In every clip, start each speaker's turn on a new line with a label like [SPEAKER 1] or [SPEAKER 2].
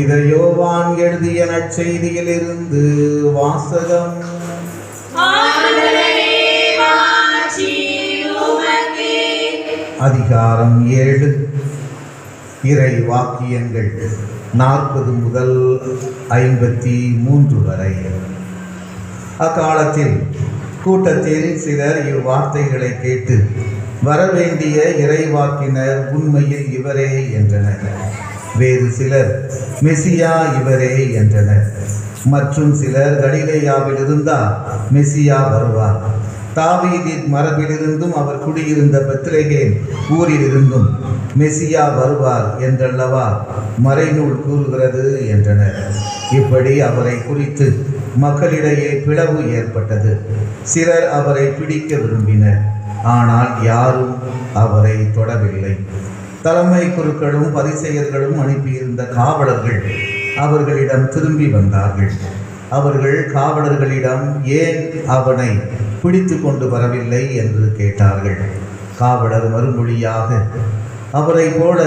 [SPEAKER 1] புனித யோவான் எழுதிய நற்செய்தியிலிருந்து வாசகம். அதிகாரம் ஏழு. இறை வாக்கியங்கள் நாற்பது முதல் ஐம்பத்தி மூன்று வரை. அக்காலத்தில் கூட்டத்தில் சிலர் இவ்வார்த்தைகளை கேட்டு வரவேண்டிய இறைவாக்கினர் உண்மையில் இவரே என்றனர். வேறு சிலர் மெசியா இவரே என்றனர். மற்றும் சிலர் கலிலேயாவில் இருந்தால் மெசியா வருவார். தாவீதின் மரபிலிருந்தும் அவர் குடியிருந்த பெத்லகேம் ஊரிலிருந்தும் மெசியா வருவார் என்றல்லவா மறைநூல் கூறுகிறது என்றனர். இப்படி அவரை குறித்து மக்களிடையே பிளவு ஏற்பட்டது. சிலர் அவரை பிடிக்க விரும்பினர். ஆனால் யாரும் அவரை தொடவில்லை. தலைமை குருக்களும் பரிசெயர்களும் அனுப்பியிருந்த காவலர்கள் அவர்களிடம் திரும்பி வந்தார்கள். அவர்கள் காவலர்களிடம் ஏன் அவனை பிடித்து கொண்டு வரவில்லை? என்று கேட்டார்கள். காவலர் மறுமொழியாக அவரை போல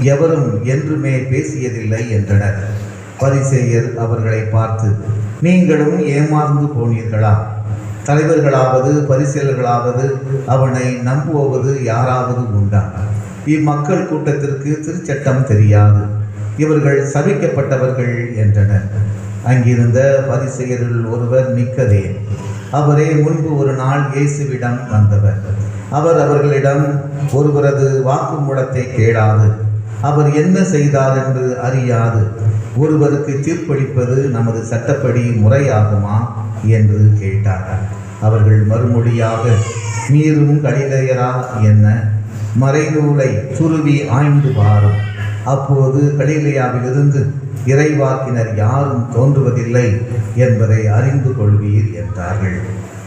[SPEAKER 1] எவரும் என்றுமே பேசியதில்லை என்றனர். பரிசேயர் அவர்களை பார்த்து நீங்களும் ஏமாந்து போனீர்களா? தலைவர்களாவது பரிசேலர்களாவது அவனை நம்புவது யாராவது உண்டா? இம்மக்கள் கூட்டத்திற்கு திருச்சட்டம் தெரியாது. இவர்கள் சபிக்கப்பட்டவர்கள் என்றனர். அங்கிருந்த பரிசெயரில் ஒருவர் நிக்கதே அவரே முன்பு ஒரு நாள் இயேசுவிடம் வந்தவர். அவர் அவர்களிடம் ஒருவரது வாக்குமூலத்தை கேளாது அவர் என்ன செய்தார் என்று அறியாது. ஒருவருக்கு தீர்ப்பளிப்பது நமது சட்டப்படி முறையாகுமா என்று கேட்டார் அவர்கள் மறுமொழியாக நீரும் கலிலேயரா என்ன? மறைநூலை துருவி ஆய்ந்து பாரும். அப்போது கலிலேயாவிலிருந்து இறைவாக்கினர் யாரும் தோன்றுவதில்லை என்பதை அறிந்து கொள்வீர் என்றார்கள்.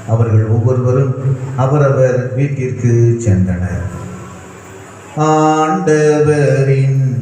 [SPEAKER 1] அவர்கள் ஒவ்வொருவரும் அவரவர் வீட்டிற்கு சென்றனர். ஆண்டவரின்